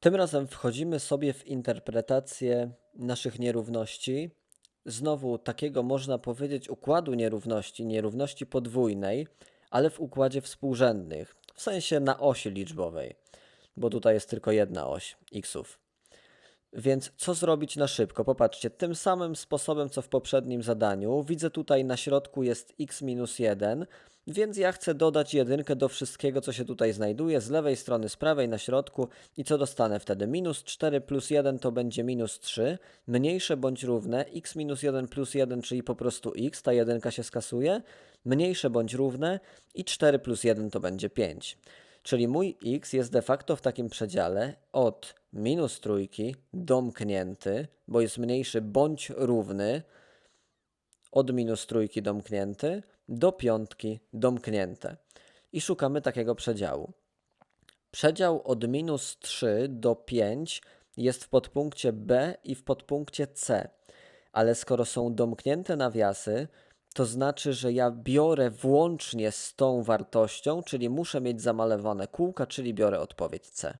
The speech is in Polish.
Tym razem wchodzimy sobie w interpretację naszych nierówności. Znowu takiego można powiedzieć układu nierówności, nierówności podwójnej, ale w układzie współrzędnych, w sensie na osi liczbowej, bo tutaj jest tylko jedna oś xów. Więc co zrobić na szybko? Popatrzcie, tym samym sposobem co w poprzednim zadaniu. Widzę tutaj na środku jest x minus 1, więc ja chcę dodać jedynkę do wszystkiego, co się tutaj znajduje, z lewej strony, z prawej na środku i co dostanę wtedy? Minus 4 plus 1 to będzie minus 3, mniejsze bądź równe, x minus 1 plus 1, czyli po prostu x, ta jedynka się skasuje, mniejsze bądź równe i 4 plus 1 to będzie 5. Czyli mój x jest de facto w takim przedziale od minus trójki domknięty, bo jest mniejszy bądź równy od minus trójki domknięty do piątki domknięte. I szukamy takiego przedziału. Przedział od minus 3 do 5 jest w podpunkcie B i w podpunkcie C. Ale skoro są domknięte nawiasy, to znaczy, że ja biorę włącznie z tą wartością, czyli muszę mieć zamalowane kółka, czyli biorę odpowiedź C.